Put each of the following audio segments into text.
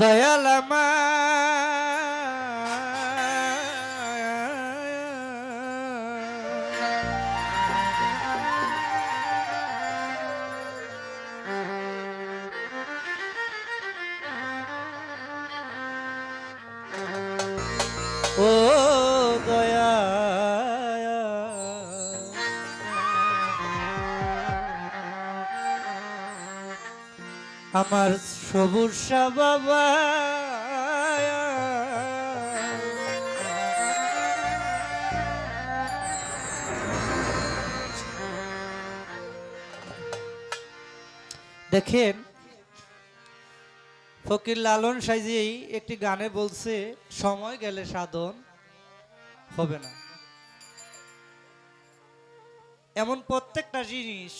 দয়াল আমার সবুজ বাবা দেখেন ফকির লালন সাইজি একটি গানে বলছে, সময় গেলে সাধন হবে না। এমন প্রত্যেকটা জিনিস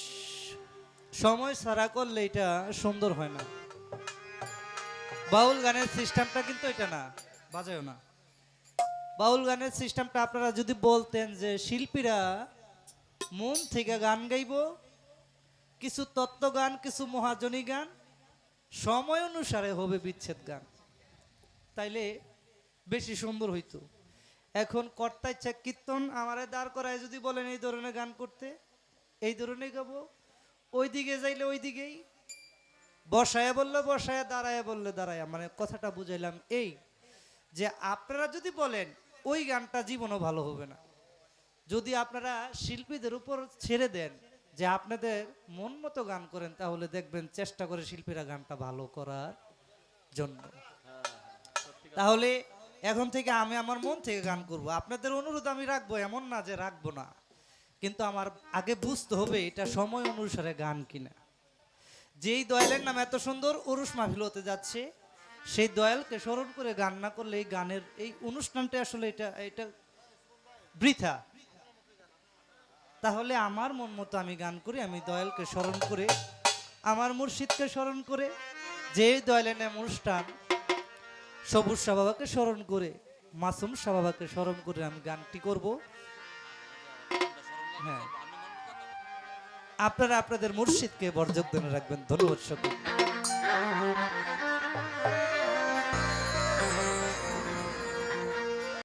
সময় সারা করলে এটা সুন্দর হয় না। বাউল গানের সিস্টেমটা কিন্তু এটা না, বাজায়ও না। বাউল গানের সিস্টেমটা আপনারা যদি বলতেন যে শিল্পীরা মন থেকে গান গাইব, কিছু তত্ত্ব গান, কিছু মহাজনী গান, সময় অনুসারে হবে বিচ্ছেদ গান। তাইলে বেশি সুন্দর হইতো। এখন কর্তা ইচ্ছা কীর্তন আমারে দাঁড় করায় যদি বলেন এই ধরনের গান করতে, এই ধরনের গাবো। ওই দিকে যাইলে ওই দিকেই বসায় বললে বসায়, দাঁড়ায় বললে দাঁড়ায়। মানে কথাটা বুঝাইলাম এই যে আপনারা যদি বলেন, ওই গানটা জীবনও ভালো হবে না। যদি আপনারা শিল্পীদের উপর ছেড়ে দেন যে আপনাদের মন মতো গান করেন, তাহলে দেখবেন চেষ্টা করে শিল্পীরা গানটা ভালো করার জন্য। তাহলে এখন থেকে আমি আমার মন থেকে গান করব। আপনাদের অনুরোধ আমি রাখব, এমন না যে রাখব না। কিন্তু আমার আগে বুঝতে হবে এটা সময় অনুসারে গান কিনা। যেই দয়ালের নাম এত সুন্দর উরুস মাহফিল হতে যাচ্ছে, সেই দয়ালকে স্মরণ করে গান না করলে এই গানের এই অনুষ্ঠানটা আসলে এটা এটা বৃথা। তাহলে আমার মন মতো আমি গান করি, আমি দয়ালকে স্মরণ করে, আমার মুর্শিদকে স্মরণ করে যে দয়ালের নাম অনুষ্ঠান, সবুজ শাহবাবাকে স্মরণ করে, মাসুম শাহবাবাকে স্মরণ করে আমি গানটি করব। হ্যাঁ। আপনারা আপনাদের মুর্শিদকে বরযোগদানে রাখবেন। ধন্যবাদ সকল